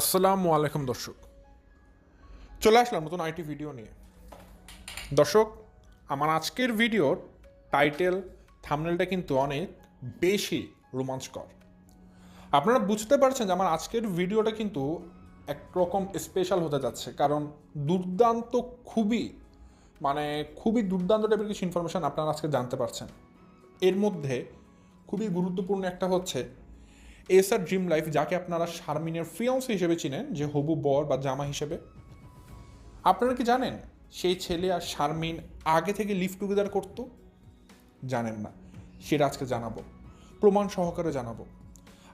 আসসালামু আলাইকুম, দর্শক। চলে আসলাম নতুন আইটি ভিডিও নিয়ে। দর্শক, আমার আজকের ভিডিওর টাইটেল থামনেলটা কিন্তু অনেক বেশি রোমাঞ্চকর। আপনারা বুঝতে পারছেন যে আমার আজকের ভিডিওটা কিন্তু একরকম স্পেশাল হতে যাচ্ছে, কারণ দুর্দান্ত খুবই মানে খুবই দুর্দান্ত টাইপের কিছু ইনফরমেশান আপনারা আজকে জানতে পারছেন। এর মধ্যে খুবই গুরুত্বপূর্ণ একটা হচ্ছে এসআর ড্রিম লাইফ যাকে আপনারা শারমিনের ফিয়ন্স হিসেবে চিনেন, যে হবু বর বা জামা হিসেবে, আপনারা কি জানেন সেই ছেলে আর শারমিন আগে থেকে লিভ টুগেদার করতো? জানেন না। সেটা আজকে জানাব। প্রমাণ সহকারে জানাব।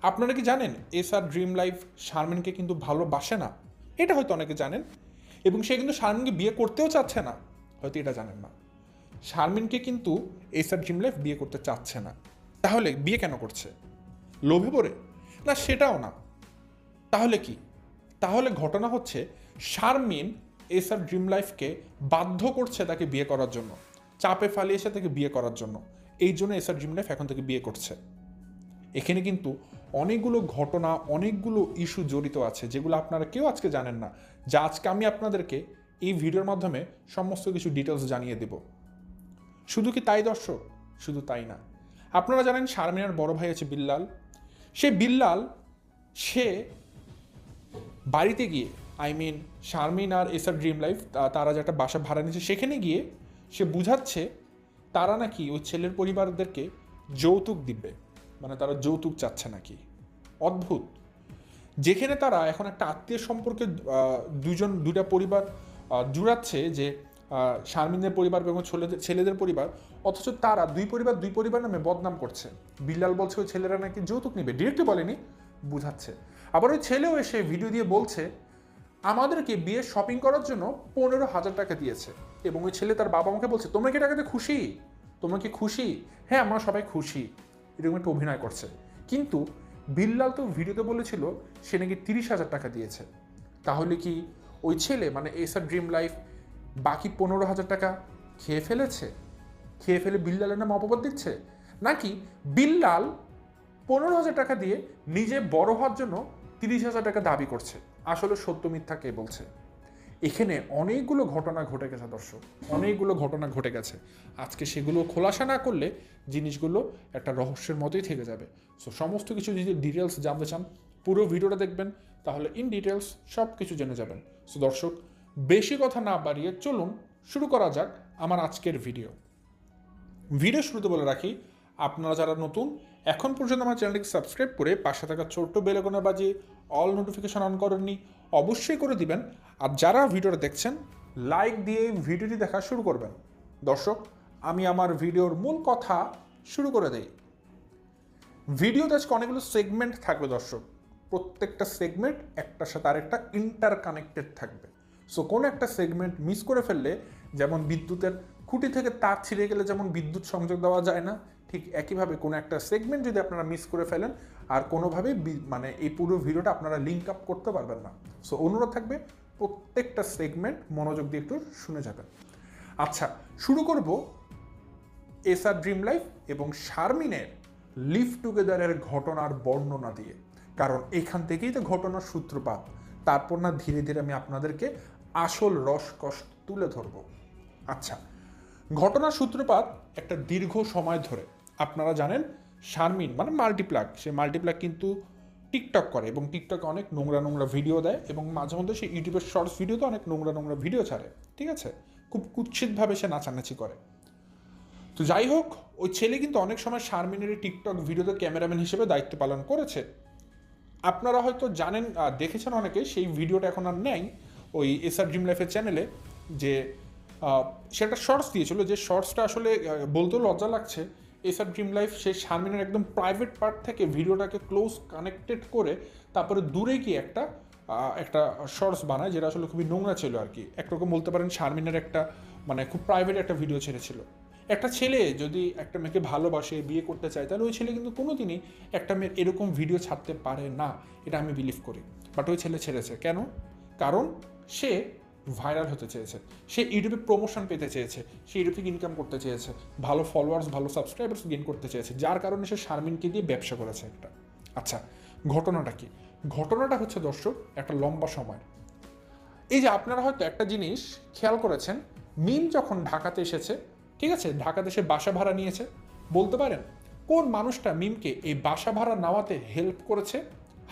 আপনারা কি জানেন এসআর ড্রিম লাইফ শারমিনকে কিন্তু ভালোবাসে না? এটা হয়তো অনেকে জানেন। এবং সে কিন্তু শারমিনকে বিয়ে করতেও চাচ্ছে না। হয়তো এটা জানেন না। শারমিনকে কিন্তু এসআর ড্রিম লাইফ বিয়ে করতে চাচ্ছে না। তাহলে বিয়ে কেন করছে? লোভে পড়ে? না, সেটাও না। তাহলে কি? তাহলে ঘটনা হচ্ছে, শারমিন এসআর ড্রিম লাইফকে বাধ্য করছে তাকে বিয়ে করার জন্য। চাপে ফালিয়ে এসে তাকে বিয়ে করার জন্য। এই জন্য এসআর ড্রিম লাইফ এখন থেকে বিয়ে করছে। এখানে কিন্তু অনেকগুলো ঘটনা, অনেকগুলো ইস্যু জড়িত আছে, যেগুলো আপনারা কেউ আজকে জানেন না। যা আজকে আমি আপনাদেরকে এই ভিডিওর মাধ্যমে সমস্ত কিছু ডিটেলস জানিয়ে দেব। শুধু কি তাই দর্শক? শুধু তাই না। আপনারা জানেন শারমিনার বড় ভাই আছে বিল্লাল। সে বিল্লাল, সে বাড়িতে গিয়ে আই মিন শারমিন আর এসআর ড্রিম লাইফ তারা যে একটা বাসা ভাড়া নিয়েছে, সেখানে গিয়ে সে বুঝাচ্ছে তারা নাকি ওই ছেলের পরিবারদেরকে যৌতুক দিবে। মানে তারা যৌতুক চাচ্ছে নাকি। অদ্ভুত। যেখানে তারা এখন একটা আত্মীয় সম্পর্কে দুজন দুটা পরিবার জুড়াচ্ছে যে শারমিনের পরিবার এবং ছেলেদের পরিবার, অথচ তারা দুই পরিবার দুই পরিবার নামে বদনাম করছে। বিল্লাল বলছে ওই ছেলেরা নাকি যৌতুক নিবে। ডিরেক্টলি বলেনি, বুঝাচ্ছে। আবার ওই ছেলেও এসে ভিডিও দিয়ে বলছে, আমাদেরকে বিয়ে শপিং করার জন্য পনেরো হাজার টাকা দিয়েছে। এবং ওই ছেলে তার বাবা মাকে বলছে, তোমরা কি টাকাতে খুশি? তোমরা কি খুশি? হ্যাঁ আমরা সবাই খুশি। এরকম একটা অভিনয় করছে। কিন্তু বিল্লাল তো ভিডিওতে বলেছিল, সে নাকি তিরিশ হাজার টাকা দিয়েছে। তাহলে কি ওই ছেলে মানে এসআর ড্রিম লাইফ বাকি পনেরো হাজার টাকা খেয়ে ফেলেছে? খেয়ে ফেলে বিল্লালের নামে অপবাদ দিচ্ছে? নাকি বিল্লাল পনেরো হাজার টাকা দিয়ে নিজে বড় হওয়ার জন্য তিরিশ হাজার টাকা দাবি করছে? আসলে সত্য মিথ্যা কে বলছে? এখানে অনেকগুলো ঘটনা ঘটে গেছে দর্শক, অনেকগুলো ঘটনা ঘটে গেছে। আজকে সেগুলো খোলাসা না করলে জিনিসগুলো একটা রহস্যের মতোই থেকে যাবে। সো সমস্ত কিছু যদি ডিটেলস জানতে চান, পুরো ভিডিওটা দেখবেন, তাহলে ইন ডিটেলস সব কিছু জেনে যাবেন। সো দর্শক বেশি কথা না বাড়িয়ে চলুন শুরু করা যাক আমার আজকের ভিডিও ভিডিও শুরুতে বলে রাখি, আপনারা যারা নতুন, এখন পর্যন্ত আমার চ্যানেলটিকে সাবস্ক্রাইব করে পাশে থাকা ছোট্ট বেলেগোনা বাজিয়ে অল নোটিফিকেশন অন করেননি, অবশ্যই করে দিবেন। আর যারা ভিডিওটা দেখছেন লাইক দিয়ে ভিডিওটি দেখা শুরু করবেন। দর্শক, আমি আমার ভিডিওর মূল কথা শুরু করে দেই। ভিডিওতে আজকে অনেকগুলো সেগমেন্ট থাকবে দর্শক। প্রত্যেকটা সেগমেন্ট একটার সাথে আরেকটা ইন্টার কানেক্টেড থাকবে। সো কোনো একটা সেগমেন্ট মিস করে ফেললে যেমন বিদ্যুতের খুঁটি থেকে তার ছিঁড়ে গেলে যেমন বিদ্যুৎ সংযোগ দেওয়া যায় না, ঠিক একইভাবে কোনো একটা সেগমেন্ট যদি আপনারা মিস করে ফেলেন, আর কোনোভাবেই মানে এই পুরো ভিডিওটা আপনারা লিঙ্ক আপ করতে পারবেন না। সো অনুরোধ থাকবে প্রত্যেকটা সেগমেন্ট মনোযোগ দিয়ে একটু শুনে যাবেন। আচ্ছা শুরু করব এসআর ড্রিম লাইফ এবং শারমিনের লিভ টুগেদারের ঘটনার বর্ণনা দিয়ে। কারণ এখান থেকেই তো ঘটনার সূত্রপাত। তারপর না ধীরে ধীরে আমি আপনাদেরকে আসল রসকস তুলে ধরব। আচ্ছা ঘটনার সূত্রপাত একটা দীর্ঘ সময় ধরে। আপনারা জানেন, শারমিন মানে মাল্টিপ্লাগ, সে মাল্টিপ্লাগ কিন্তু টিকটক করে এবং টিকটকে অনেক নোংরা নোংরা ভিডিও দেয় এবং মাঝে মধ্যে সে ইউটিউবের শর্টস ভিডিওতে অনেক নোংরা নোংরা ভিডিও ছাড়ে, ঠিক আছে? খুব কুৎসিতভাবে সে নাচানাচি করে। তো যাই হোক, ওই ছেলে কিন্তু অনেক সময় শারমিনের টিকটক ভিডিওতে ক্যামেরাম্যান হিসেবে দায়িত্ব পালন করেছে। আপনারা হয়তো জানেন দেখেছেন অনেকে, সেই ভিডিওটা এখন আর নেই, ওই এসআর ড্রিম লাইফের চ্যানেলে, যে সেটা শর্টস দিয়েছিল, যে শর্টসটা আসলে বলতেও লজ্জা লাগছে, এসআর ড্রিম লাইফ সেই শারমিনের একদম প্রাইভেট পার্ট থেকে ভিডিওটাকে ক্লোজ কানেক্টেড করে, তারপরে দূরে গিয়ে একটা একটা শর্টস বানায়, যেটা আসলে খুবই নোংরা ছিল আর কি। একরকম বলতে পারেন, শারমিনের একটা মানে খুব প্রাইভেট একটা ভিডিও ছেড়েছিল। একটা ছেলে যদি একটা মেয়েকে ভালোবাসে, বিয়ে করতে চায়, তাহলে ওই ছেলে কিন্তু কোনোদিনই একটা মেয়ের এরকম ভিডিও ছাড়তে পারে না। এটা আমি বিলিভ করি। বাট ওই ছেলে ছেড়েছে। কেন? কারণ সে ভাইরাল হতে চেয়েছে। সে ইউটিউবে প্রমোশন পেতে চেয়েছে। সে ইউটিউব ইনকাম করতে চেয়েছে। ভালো ফলোয়ার্স ভালো সাবস্ক্রাইবার্স গেইন করতে চেয়েছে। যার কারণে সে শারমিনকে দিয়ে ব্যবসা করেছে একটা। আচ্ছা ঘটনাটা কি? ঘটনাটা হচ্ছে, দর্শক, একটা লম্বা সময়। এই যে আপনারা হয়তো একটা জিনিস খেয়াল করেছেন, মিম যখন ঢাকাতে এসেছে ঠিক আছে? ঢাকা দেশে বাসা ভাড়া নিয়েছে। বলতে পারেন, কোন মানুষটা মিমকে এই বাসা ভাড়া নেওয়াতে হেল্প করেছে?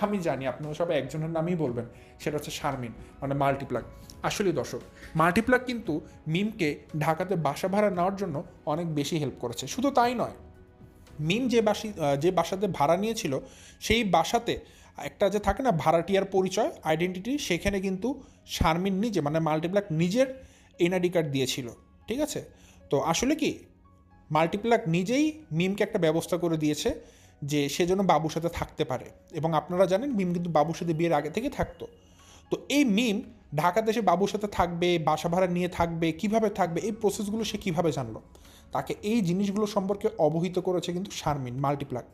আমি জানি আপনারা সবাই একজনের নামই বলবেন। সেটা হচ্ছে শারমিন মানে মাল্টিপ্লাক আসলে দর্শক মাল্টিপ্লাক কিন্তু মিমকে ঢাকাতে বাসা ভাড়া নেওয়ার জন্য অনেক বেশি হেল্প করেছে। শুধু তাই নয়, মিম যে বাসি যে বাসাতে ভাড়া নিয়েছিল, সেই বাসাতে একটা যে থাকে না, ভাড়াটিয়ার পরিচয় আইডেন্টিটি সেখানে কিন্তু শারমিন নিজে মানে মাল্টিপ্লাক নিজের এনআইডি কার্ড দিয়েছিল। ঠিক আছে? তো আসলে কি? মাল্টিপ্লাক নিজেই মিমকে একটা ব্যবস্থা করে দিয়েছে যে সে যেন বাবুর সাথে থাকতে পারে। এবং আপনারা জানেন মিম কিন্তু বাবুর সাথে বিয়ের আগে থেকে থাকতো। তো এই মিম ঢাকা দেশে বাবুর সাথে থাকবে, বাসা ভাড়া নিয়ে থাকবে, কীভাবে থাকবে, এই প্রসেসগুলো সে কীভাবে জানলো? তাকে এই জিনিসগুলো সম্পর্কে অবহিত করেছে কিন্তু শারমিন মাল্টিপ্লাক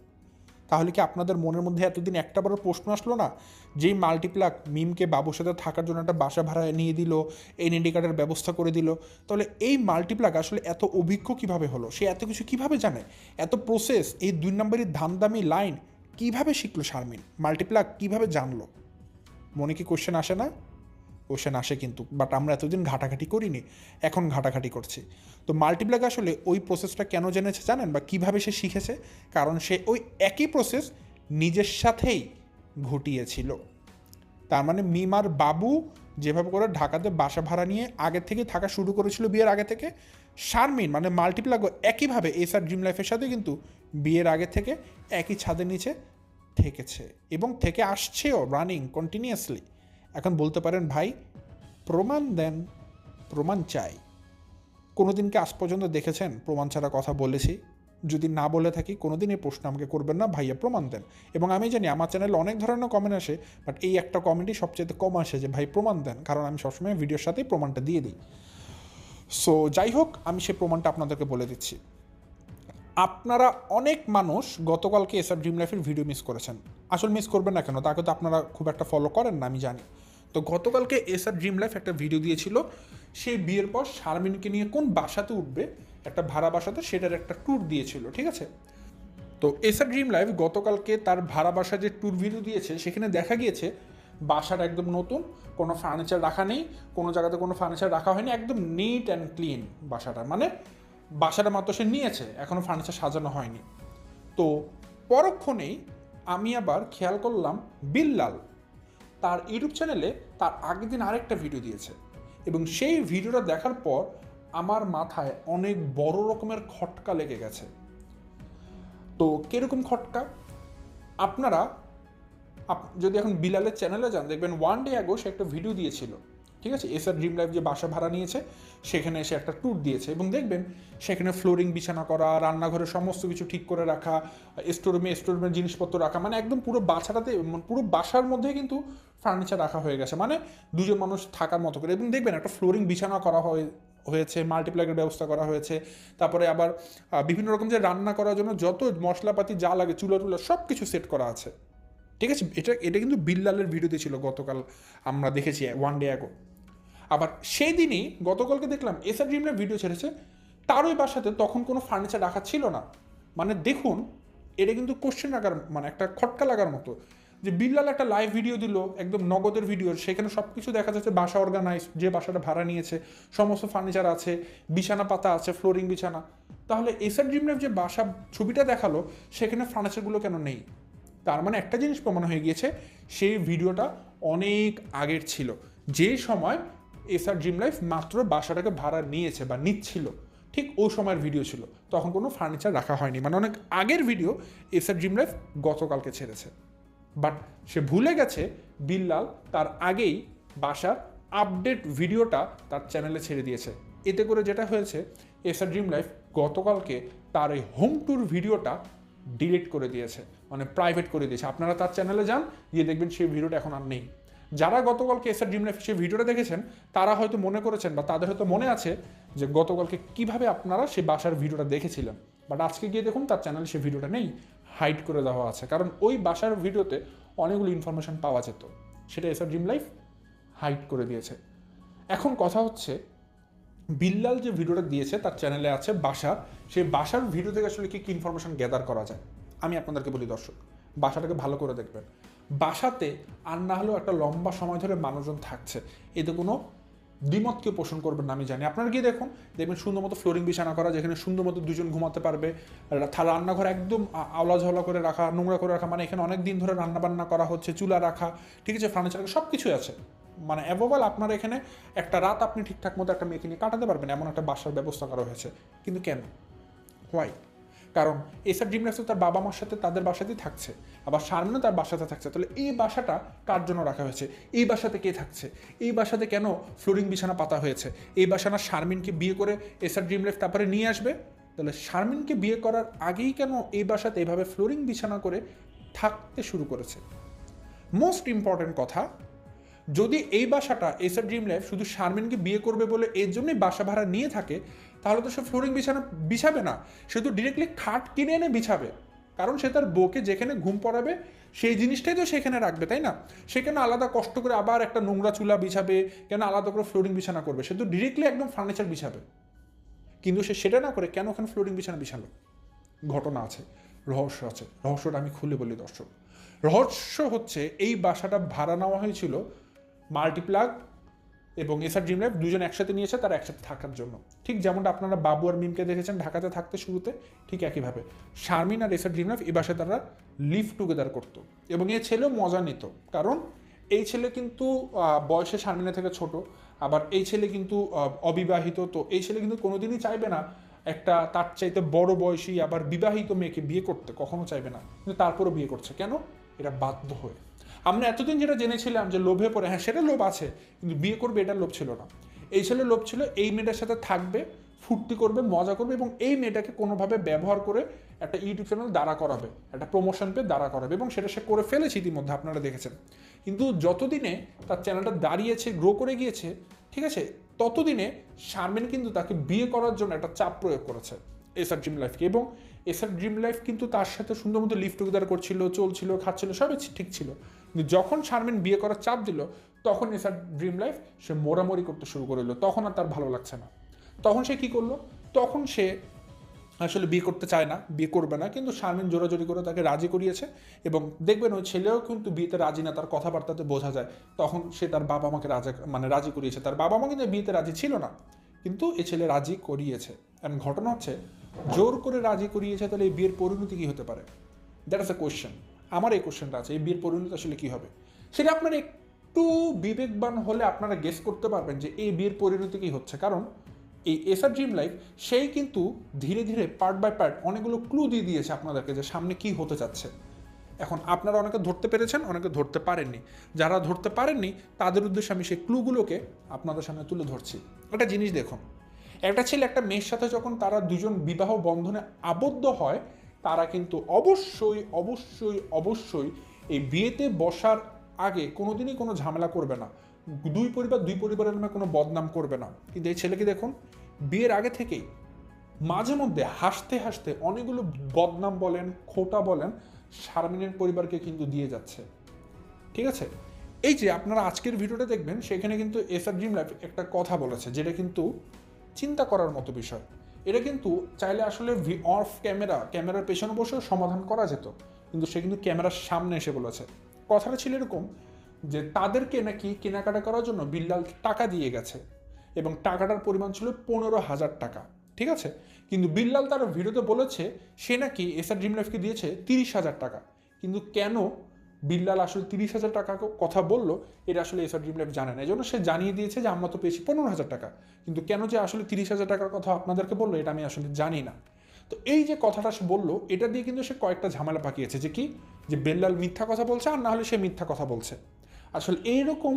তাহলে কি আপনাদের মনের মধ্যে এতদিন একটা বড় প্রশ্ন আসলো না? যেই মাল্টিপ্লাক মিমকে বাবুর সাথে থাকার জন্য একটা বাসা ভাড়া নিয়ে দিল এনএডি কার্ডের ব্যবস্থা করে দিল, তাহলে এই মাল্টিপ্লাক আসলে এত অভিজ্ঞ কীভাবে হলো? সে এত কিছু কীভাবে জানে? এত প্রসেস এই দুই নম্বরের ধামদামি লাইন কীভাবে শিখলো শারমিন? মাল্টিপ্লাক কীভাবে জানলো? মনে কি কোশ্চেন আসে না? কোশ্চেন আসে কিন্তু বাট আমরা এতদিন ঘাটাঘাটি করিনি, এখন ঘাটাঘাটি করছি। তো মাল্টিপ্লাক আসলে ওই প্রসেসটা কেন জেনেছে জানেন? বা কীভাবে সে শিখেছে? কারণ সে ওই একই প্রসেস নিজের সাথেই ঘটিয়েছিল। তার মানে মিমার বাবু যেভাবে করে ঢাকাতে বাসা ভাড়া নিয়ে আগে থেকে থাকা শুরু করেছিল বিয়ের আগে থেকে, শারমিন মানে মাল্টিপ্লাগও একইভাবে এস আর ড্রিম লাইফের সাথে কিন্তু বিয়ের আগে থেকে একই ছাদের নিচে থেকেছে এবং থেকে আসছেও রানিং কন্টিনিউয়াসলি এখন বলতে পারেন, ভাই, প্রমাণ দেন, প্রমাণ চাই। কোনোদিন কি আজ পর্যন্ত দেখেছেন, প্রমাণ ছাড়া কথা বলেছি? যদি না বলে থাকি, কোনোদিন এই প্রশ্ন আমাকে করবেন না, ভাইয়া, প্রমাণ দেন। এবং আমি জানি আমার চ্যানেলে অনেক ধরনের কমেন্ট আসে বাট এই একটা কমেন্টই সবচেয়ে কম আসে যে, ভাই, প্রমাণ দেন। কারণ আমি সবসময় ভিডিওর সাথেই প্রমাণটা দিয়ে দিই। সো যাই হোক, আমি সেই প্রমাণটা আপনাদেরকে বলে দিচ্ছি। আপনারা অনেক মানুষ গতকালকে এসআর ড্রিম লাইফের ভিডিও মিস করেছেন। আসল মিস করবেন না কেন? তাকে তো আপনারা খুব একটা ফলো করেন না, আমি জানি। তো গতকালকে এসআর ড্রিম লাইফ একটা ভিডিও দিয়েছিল। সেই বিয়ের পর শারমিনকে নিয়ে কোন বাসাতে উঠবে, একটা ভাড়া বাসাতে, সেটার একটা ট্যুর দিয়েছিল, ঠিক আছে? তো এসআর ড্রিম লাইফ গতকালকে তার ভাড়া বাসা যে ট্যুর ভিডিও দিয়েছে, সেখানে দেখা গিয়েছে বাসাটা একদম নতুন, কোনো ফার্নিচার রাখা নেই, কোনো জায়গাতে কোনো ফার্নিচার রাখা হয়নি, একদম নিট অ্যান্ড ক্লিন বাসাটা। মানে বাসাটা মাত্র সে নিয়েছে এখনও ফার্নিচার সাজানো হয়নি। তো পরক্ষণেই আমি আবার খেয়াল করলাম বিল্লাল তার ইউটিউব চ্যানেলে তার আগের দিন আরেকটা ভিডিও দিয়েছে। এবং সেই ভিডিওটা দেখার পর আমার মাথায় অনেক বড় রকমের খটকা লেগে গেছে। তো কীরকম খটকা? আপনারা, আপ- যদি এখন বিলালের চ্যানেলে যান, দেখবেন ওয়ান ডে আগো সে একটা ভিডিও দিয়েছিল। ঠিক আছে? এসআর ড্রিম লাইফ যে বাসা ভাড়া নিয়েছে, সেখানে এসে একটা ট্যুর দিয়েছে। এবং দেখবেন, সেখানে ফ্লোরিং বিছানা করা, রান্নাঘরে সমস্ত কিছু ঠিক করে রাখা স্টোরুমে স্টোরুমের জিনিসপত্র রাখা মানে একদম পুরো বাসাটাতে মানে পুরো বাসার মধ্যে কিন্তু ফার্নিচার রাখা হয়ে গেছে। মানে দুজন মানুষ থাকার মতো করে। এবং দেখবেন একটা ফ্লোরিং বিছানা করা হয়, হয়েছে মাল্টিপ্লাগের ব্যবস্থা করা হয়েছে। তারপরে আবার বিভিন্ন রকম যে রান্না করার জন্য যত মশলাপাতি যা লাগে, চুলা টুলা সব কিছু সেট করা আছে। ঠিক আছে? এটা এটা কিন্তু বিল্লালের ভিডিওতে ছিল গতকাল, আমরা দেখেছি ওয়ান ডে অ্যাগো আবার সেই দিনই গতকালকে দেখলাম এসআর ড্রিমলার ভিডিও ছেড়েছে। তার ওই বাসাতে তখন কোনো ফার্নিচার রাখা ছিল না। মানে দেখুন, এটা কিন্তু কোশ্চেন লাগার মানে একটা খটকা লাগার মতো। যে বিল্লাল একটা লাইভ ভিডিও দিল, একদম নগদের ভিডিও সেখানে সব কিছু দেখা যাচ্ছে, বাসা অর্গানাইজ যে বাসাটা ভাড়া নিয়েছে, সমস্ত ফার্নিচার আছে, বিছানা পাতা আছে ফ্লোরিং বিছানা। তাহলে এসআর ড্রিমলাইফ যে বাসা ছবিটা দেখাল, সেখানে ফার্নিচারগুলো কেন নেই? তার মানে একটা জিনিস প্রমাণ হয়ে গিয়েছে, সেই ভিডিওটা অনেক আগের ছিল। যে সময় এসআর ড্রিম লাইফ মাত্র বাসাটাকে ভাড়া নিয়েছে বা নিচ্ছিল, ঠিক ওই সময়ের ভিডিও ছিল। তখন কোনো ফার্নিচার রাখা হয়নি। মানে অনেক আগের ভিডিও এসআর ড্রিম লাইফ গতকালকে ছেড়েছে। বাট সে ভুলে গেছে বিল্লাল তার আগেই বাসার আপডেট ভিডিওটা তার চ্যানেলে ছেড়ে দিয়েছে। এতে করে যেটা হয়েছে, এসআর ড্রিম লাইফ গতকালকে তার এই হোম ট্যুর ভিডিওটা ডিলিট করে দিয়েছে মানে প্রাইভেট করে দিয়েছে। আপনারা তার চ্যানেলে যান, গিয়ে দেখবেন সেই ভিডিওটা এখন আর নেই। যারা গতকালকে এসআর ড্রিম লাইফ সেই ভিডিওটা দেখেছেন, তারা হয়তো মনে করেছেন বা তাদের হয়তো মনে আছে যে গতকালকে কীভাবে আপনারা সেই বাসার ভিডিওটা দেখেছিলেন। বাট আজকে গিয়ে দেখুন, তার চ্যানেলে সেই ভিডিওটা নেই। হাইড করে দেওয়া আছে। কারণ ওই বাসার ভিডিওতে অনেকগুলো ইনফরমেশন পাওয়া যেত। সেটা এসআর ড্রিম লাইফ হাইড করে দিয়েছে। এখন কথা হচ্ছে, বিল্লাল যে ভিডিওটা দিয়েছে, তার চ্যানেলে আছে বাসা। সেই বাসার ভিডিও থেকে আসলে কী কি ইনফরমেশন গ্যাদার করা যায়? আমি আপনাদেরকে বলি, দর্শক, বাসাটাকে ভালো করে দেখবেন। বাসাতে আর না হলেও একটা লম্বা সময় ধরে মানুষজন থাকছে। এতে কোনো দ্বিমতকে পোষণ করবেন না, আমি জানি। আপনারা গিয়ে দেখুন, দেখবেন সুন্দর মতো ফ্লোরিং বিছানা করা, যেখানে সুন্দর মতো দুজন ঘুমাতে পারবে। রান্নাঘর একদম আওলা ঝাওলা করে রাখা, নোংরা করে রাখা মানে এখানে অনেক দিন ধরে রান্না বান্না করা হচ্ছে, চুলা রাখা, ঠিক আছে ফার্নিচার সব কিছুই আছে। মানে অ্যাভোবাল আপনার এখানে একটা রাত আপনি ঠিকঠাক মতো একটা মেয়েকে নিয়ে কাটাতে পারবেন, এমন একটা বাসার ব্যবস্থা করা হয়েছে। কিন্তু কেন? হোয়াই কারণ এসআর ড্রিমলাক্স তার বাবা মার সাথে তাদের বাসাতেই থাকছে, আবার শারমিনও তার বাসাতে থাকছে। তাহলে এই বাসাটা কার জন্য রাখা হয়েছে? এই বাসাতে কে থাকছে? এই বাসাতে কেন ফ্লোরিং বিছানা পাতা হয়েছে? এই বাসানা শারমিনকে বিয়ে করে এসআর ড্রিমলাইফ তারপরে নিয়ে আসবে? তাহলে শারমিনকে বিয়ে করার আগেই কেন এই বাসাতে এভাবে ফ্লোরিং বিছানা করে থাকতে শুরু করেছে? মোস্ট ইম্পর্টেন্ট কথা, যদি এই বাসাটা এসআর ড্রিম লাইফ শুধু শারমিনকে বিয়ে করবে বলে এর জন্যই বাসা ভাড়া নিয়ে থাকে তাহলে তো সে ফ্লোরিং বিছানা বিছাবে না। সে তো ডিরেক্টলি খাট কিনে এনে বিছাবে। কারণ সে তার বউকে যেখানে ঘুম পড়াবে, সেই জিনিসটাই তো সেখানে রাখবে, তাই না? সে কেন আলাদা কষ্ট করে আবার একটা নোংরা চুলা বিছাবে, কেন আলাদা করে ফ্লোরিং বিছানা করবে? সে তো ডিরেক্টলি একদম ফার্নিচার বিছাবে। কিন্তু সে সেটা না করে কেন ওখানে ফ্লোরিং বিছানা বিছালো? ঘটনা আছে, রহস্য আছে। রহস্যটা আমি খুলে বলি, দর্শক। রহস্য হচ্ছে, এই বাসাটা ভাড়া নেওয়া হয়েছিল মাল্টিপ্লাগ এবং এসআর ড্রিম লাইফ দুজন একসাথে নিয়েছে, তারা একসাথে থাকার জন্য। ঠিক যেমনটা আপনারা বাবু আর মিমকে দেখেছেন ঢাকাতে থাকতে শুরুতে, ঠিক একইভাবে। শারমিন আর এসআর ড্রিম লাইফ এই বাসায় তারা লিভ টুগেদার করতো। এবং এ ছেলেও মজা নিত, কারণ এই ছেলে কিন্তু বয়সে শারমিনা থেকে ছোট, আবার এই ছেলে কিন্তু অবিবাহিত, তো এই ছেলে কিন্তু কোনোদিনই চাইবে না একটা তার চাইতে বড় বয়সী, আবার বিবাহিত মেয়েকে বিয়ে করতে, কখনো চাইবে না। কিন্তু তারপরও বিয়ে করছে। কেন? এটা বাধ্য হয়ে। আমরা এতদিন যেটা জেনেছিলাম যে লোভে পড়ে হ্যাঁ সেটা লোভ আছে, কিন্তু বিয়ে করবে এটা লোভ ছিল না। এই ছেলে লোভ ছিল, এই মেয়েটার সাথে থাকবে, ফুর্তি করবে, মজা করবে এবং এই মেয়েটাকে কোনোভাবে ব্যবহার করে একটা ইউটিউব চ্যানেল দাঁড়া করাবে, একটা প্রমোশন পেয়ে দাঁড়া করাবে এবং সেটা সে করে ফেলেছে ইতিমধ্যে, আপনারা দেখেছেন। কিন্তু যতদিনে তার চ্যানেলটা দাঁড়িয়েছে গ্রো করে গিয়েছে, ঠিক আছে, ততদিনে শারমিন কিন্তু তাকে বিয়ে করার জন্য একটা চাপ প্রয়োগ করেছে এসআর ড্রিম লাইফকে এবং এসআর ড্রিম লাইফ কিন্তু তার সাথে সুন্দর মতো লিভ টুগেদার করছিল, চলছিল, খাচ্ছিল, সবই ঠিক ছিল। কিন্তু যখন শারমিন বিয়ে করার চাপ দিল, তখন এসআর ড্রিম লাইফ সে মোরামরি করতে শুরু করল তখন আর তার ভালো লাগছে না। তখন সে কি করল? তখন সে আসলে বিয়ে করতে চায় না, বিয়ে করবে না, কিন্তু শারমিন জোরাজোরি করে তাকে রাজি করিয়েছে এবং দেখবেন ওই ছেলেও কিন্তু বিয়েতে রাজি না, তার কথাবার্তাতে বোঝা যায়। তখন সে তার বাবা মাকে রাজা মানে রাজি করিয়েছে। তার বাবা মা কিন্তু বিয়েতে রাজি ছিল না, কিন্তু এ ছেলে রাজি করিয়েছে। এখন ঘটনা হচ্ছে, জোর করে রাজি করিয়েছে তাহলে এই বিয়ের পরিণতি কী হতে পারে? দ্যাট ইস এ কোয়েশ্চেন আমার এই কোয়েশ্চেনটা আছে, এই বিয়ের পরিণতি আসলে কী হবে? সেটা আপনার একটু বিবেকবান হলে আপনারা গেস করতে পারবেন যে এই বিয়ের পরিণতি কী হচ্ছে। কারণ এই এসআর ড্রিম লাইফ সেই কিন্তু ধীরে ধীরে পার্ট বাই পার্ট অনেকগুলো ক্লু দিয়ে দিয়েছে আপনাদেরকে যে সামনে কি হতে যাচ্ছে। এখন আপনারা অনেকে ধরতে পেরেছেন, অনেকে ধরতে পারেননি। যারা ধরতে পারেননি, তাদের উদ্দেশ্যে আমি সেই ক্লুগুলোকে আপনাদের সামনে তুলে ধরছি। একটা জিনিস দেখুন, একটা ছেলে, একটা মেয়ের সাথে যখন তারা দুজন বিবাহ বন্ধনে আবদ্ধ হয় তারা কিন্তু অবশ্যই অবশ্যই অবশ্যই এই বিয়েতে বসার আগে কোনোদিনই কোনো ঝামেলা করবে না। দুই পরিবার, দুই পরিবারের নামে কোনো বদনাম করবে না। কিন্তু এই ছেলেকে দেখুন, বিয়ের আগে থেকেই মাঝে মধ্যে হাসতে হাসতে অনেকগুলো বদনাম বলেন, খোটা বলেন, শারমিনের পরিবারকে কিন্তু দিয়ে যাচ্ছে। ঠিক আছে? এই যে আপনারা আজকের ভিডিওটা দেখবেন, সেখানে কিন্তু এসআর ড্রিম লাইফ একটা কথা বলেছে, যেটা কিন্তু চিন্তা করার মতো বিষয়। এটা কিন্তু চাইলে আসলে ভি অফ ক্যামেরা, ক্যামেরার পেছনে বসেও সমাধান করা যেত। কিন্তু সে কিন্তু ক্যামেরার সামনে এসে বলেছে। কথাটা ছিল এরকম যে তাদেরকে নাকি কেনাকাটা করার জন্য বিল্লাল টাকা দিয়ে গেছে এবং টাকাটার পরিমাণ ছিল পনেরো হাজার টাকা, ঠিক আছে? কিন্তু বিল্লাল তার ভিডিওতে বলেছে, সে নাকি এসআর ড্রিম লাইফকে দিয়েছে তিরিশ হাজার টাকা। কিন্তু কেন বিল্লাল আসলে তিরিশ হাজার টাকা কথা বলল, এটা আসলে এসআর ড্রিম লাইফ জানে না। এই জন্য সে জানিয়ে দিয়েছে যে, আমরা তো পেয়েছি পনেরো হাজার টাকা। কিন্তু কেন যে আসলে তিরিশ হাজার টাকার কথা আপনাদেরকে বলল, এটা আমি আসলে জানি না। তো এই যে কথাটা সে বলল, এটা দিয়ে কিন্তু সে কয়েকটা ঝামেলা পাকিয়েছে যে কি? যে বেল্লাল মিথ্যা কথা বলছে আর না হলে সে মিথ্যা কথা বলছে। আসলে এইরকম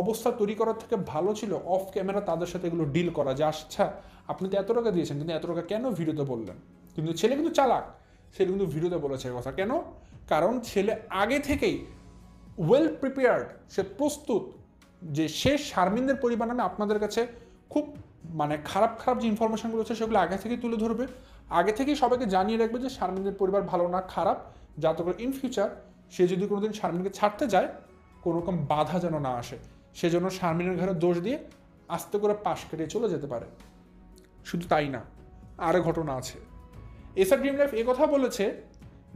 অবস্থা তৈরি করার থেকে ভালো ছিল অফ ক্যামেরা তাদের সাথে এগুলো ডিল করা যে আচ্ছা আপনি তো এত টাকা দিয়েছেন, কিন্তু এত টাকা কেন ভিডিওতে বললেন? কিন্তু ছেলে কিন্তু চালাক, সে কিন্তু ভিডিওতে বলেছে কথা। কেন? কারণ ছেলে আগে থেকেই ওয়েল প্রিপেয়ার্ড সে প্রস্তুত যে সে শারমিনদের পরিবার নামে আপনাদের কাছে খুব মানে খারাপ খারাপ যে ইনফরমেশনগুলো আছে সেগুলো আগে থেকেই তুলে ধরবে। আগে থেকেই সবাইকে জানিয়ে রাখবে যে শারমিনদের পরিবার ভালো না, খারাপ, যাতে করে ইন ফিউচার সে যদি কোনোদিন শারমিনকে ছাড়তে যায়, কোনো রকম বাধা যেন না আসে। সেজন্য শারমিনের ঘরে দোষ দিয়ে আস্তে করে পাশ কেটে চলে যেতে পারে। শুধু তাই না আরও ঘটনা আছে। এসআর ড্রিম লাইফ কথা বলেছে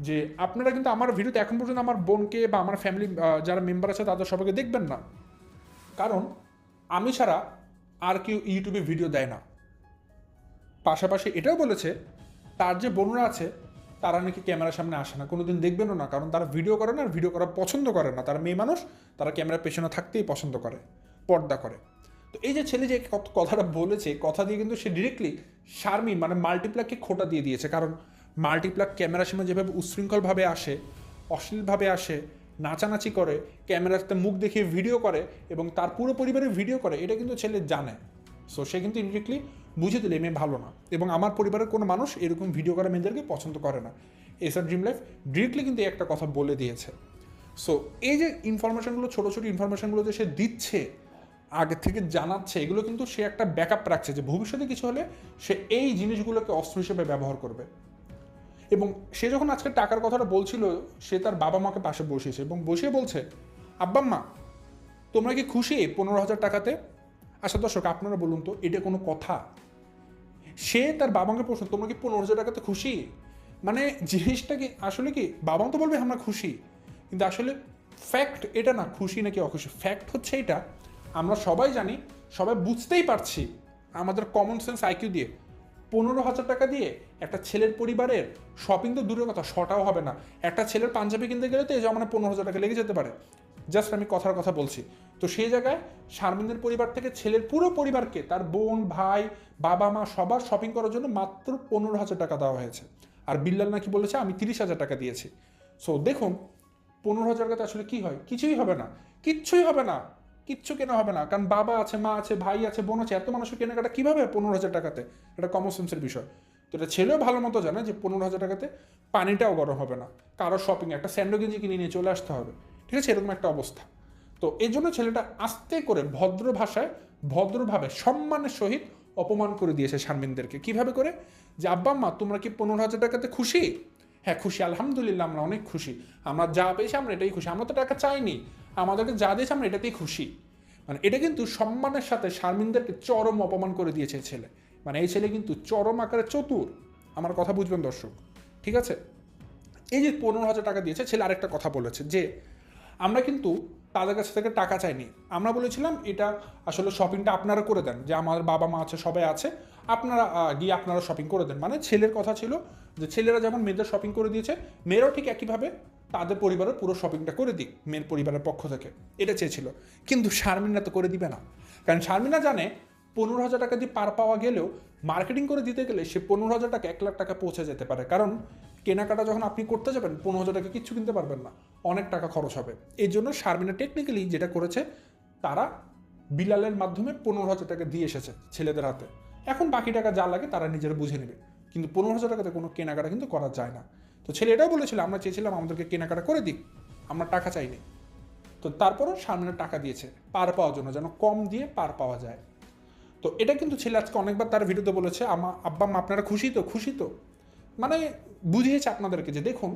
যে আপনারা কিন্তু আমার ভিডিওতে এখন পর্যন্ত আমার বোনকে বা আমার ফ্যামিলি যারা মেম্বার আছে তাদের সবাইকে দেখবেন না। কারণ আমি ছাড়া আর কেউ ইউটিউবে ভিডিও দেয় না। পাশাপাশি এটাও বলেছে, তার যে বোনরা আছে, তারা নাকি ক্যামেরার সামনে আসে না। কোনো দিন দেখবেনও না, কারণ তারা ভিডিও করে না আর ভিডিও করা পছন্দ করে না। তারা মেয়ে মানুষ, তারা ক্যামেরার পেছনে থাকতেই পছন্দ করে, পর্দা করে। তো এই যে ছেলে যে কথাটা বলেছে, কথা দিয়ে কিন্তু সে ডিরেক্টলি শারমিন মানে মাল্টিপ্লাককে খোটা দিয়ে দিয়েছে। কারণ মাল্টিপ্লাক ক্যামেরার সামনে যেভাবে উচ্ছৃঙ্খলভাবে আসে, অশ্লীলভাবে আসে, নাচানাচি করে ক্যামেরাতে মুখ দেখিয়ে ভিডিও করে এবং তার পুরো পরিবারের ভিডিও করে, এটা কিন্তু ছেলে জানে। সো সে কিন্তু ইনডিরেক্টলি বুঝে দিলে মেয়ে ভালো না। এবং আমার পরিবারের কোনো মানুষ এরকম ভিডিও করা মেয়েদেরকে পছন্দ করে না। এসআর ড্রিম লাইফ ডিরেক্টলি কিন্তু একটা কথা বলে দিয়েছে। সো এই যে ইনফরমেশনগুলো ছোটো ছোটো ইনফরমেশনগুলো যে সে দিচ্ছে, আগে থেকে জানাচ্ছে, এগুলো কিন্তু সে একটা ব্যাকআপ রাখছে যে ভবিষ্যতে কিছু হলে সে এই জিনিসগুলোকে অস্ত্র হিসেবে ব্যবহার করবে। এবং সে যখন আজকে টাকার কথাটা বলছিল, সে তার বাবা মাকে পাশে বসিয়েছে এবং বসিয়ে বলছে আব্বাম্মা তোমরা কি খুশি পনেরো হাজার টাকাতে? আচ্ছা দর্শক, আপনারা বলুন তো, এটা কোনো কথা? সে তার বাবাকে প্রশ্ন, তোমরা কি পনেরো হাজার টাকাতে খুশি? মানে জিনিসটা কি, আসলে কি, বাবা তো বলবে আমরা খুশি, কিন্তু আসলে ফ্যাক্ট এটা না, খুশি নাকি অখুশি? ফ্যাক্ট হচ্ছে এটা, আমরা সবাই জানি, সবাই বুঝতেই পারছি আমাদের কমন সেন্স আইকিউ দিয়ে। পনেরো হাজার টাকা দিয়ে একটা ছেলের পরিবারের শপিং তো দূরের কথা, শটাও হবে না। একটা ছেলের পাঞ্জাবি কিনতে গেলে তো এই জমানে পনেরো হাজার টাকা লেগে যেতে পারে। জাস্ট আমি কথার কথা বলছি। তো সেই জায়গায় শারমিনের পরিবার থেকে ছেলের পুরো পরিবারকে তার বোন, ভাই, বাবা, মা সবার শপিং করার জন্য মাত্র পনেরো হাজার টাকা দেওয়া হয়েছে। আর বিল্লাল নাকি বলেছে, আমি তিরিশ হাজার টাকা দিয়েছি। সো দেখুন, পনেরো হাজার টাকাতে আসলে কি হয়? কিছুই হবে না। কিচ্ছুই হবে না। কিচ্ছু কেনা হবে না। কারণ বাবা আছে, মা আছে, ভাই আছে, বোন আছে, এত মানুষের কেনাকাটা কীভাবে পনেরো হাজার টাকাতে? এটা কমন সেন্সের বিষয়। তো এটা ছেলেও ভালো মতো জানে যে পনেরো হাজার টাকাতে পানিটাও গরম হবে না। কারও শপিং একটা স্যান্ডো গেঞ্জি কিনে নিয়ে চলে আসতে হবে। ঠিক আছে? এরকম একটা অবস্থা। তো এই জন্য ছেলেটা আস্তে করে ভদ্র ভাষায়, ভদ্রভাবে, সম্মানের সহিত অপমান করে দিয়েছে শারমিনদেরকে। কীভাবে করে? যে, আব্বা, আম্মা, তোমরা কি পনেরো হাজার টাকাতে খুশি? হ্যাঁ খুশি। আলহামদুলিল্লাহ, আমরা অনেক খুশি। আমরা যা পেয়েছি আমরা এটাই খুশি। আমরা তো টাকা চাইনি। আমাদেরকে যা দিয়েছে আমরা এটাতেই খুশি। মানে এটা কিন্তু সম্মানের সাথে শারমিনদেরকে চরম অপমান করে দিয়েছে ছেলে। মানে এই ছেলে কিন্তু চরম আকারে চতুর। আমার কথা বুঝবেন দর্শক, ঠিক আছে? এই যে পনেরো হাজার টাকা দিয়েছে, ছেলে আরেকটা কথা বলেছে যে, আমরা কিন্তু তাদের কাছ থেকে টাকা চাইনি। আমরা বলেছিলাম, এটা আসলে শপিংটা আপনারা করে দেন। যে আমার বাবা মা আছে, সবাই আছে, আপনারা গিয়ে আপনারা শপিং করে দেন। মানে ছেলের কথা ছিল যে, ছেলেরা যেমন মেয়েদের শপিং করে দিয়েছে, মেয়েরাও ঠিক একইভাবে তাদের পরিবারের পুরো শপিংটা করে দিক, মেয়ের পরিবারের পক্ষ থেকে। এটা চেয়েছিল। কিন্তু শারমিনা তো করে দিবে না। কারণ শারমিনা জানে, পনেরো হাজার টাকা দিয়ে পার পাওয়া গেলেও মার্কেটিং করে দিতে গেলে সে পনেরো হাজার টাকা, এক লাখ টাকা পৌঁছে যেতে পারে। কারণ কেনাকাটা যখন আপনি করতে যাবেন, পনেরো হাজার টাকা কিচ্ছু কিনতে পারবেন না। অনেক টাকা খরচ হবে। এই জন্য শারমিনা টেকনিক্যালি যেটা করেছে, তারা বিলালের মাধ্যমে পনেরো হাজার টাকা দিয়ে এসেছে ছেলেদের হাতে। এখন বাকি টাকা যা লাগে তারা নিজেরা বুঝে নেবে। কিন্তু পনেরো হাজার টাকাতে কোনো কেনাকাটা কিন্তু করা যায় না। তো ছেলে এটাও বলেছিল, আমরা চেয়েছিলাম আমাদেরকে কেনাকাটা করে দিক, আমরা টাকা চাইনি। তো তারপরও সামনে টাকা দিয়েছে, পার পাওয়ার জন্য, যেন কম দিয়ে পার পাওয়া যায়। তো এটা কিন্তু ছেলে আজকে অনেকবার তার ভিডিওতে বলেছে, আমা, আব্বা, মা, আপনারা খুশি তো? খুশি তো? মানে বুঝিয়েছে আপনাদেরকে যে দেখুন,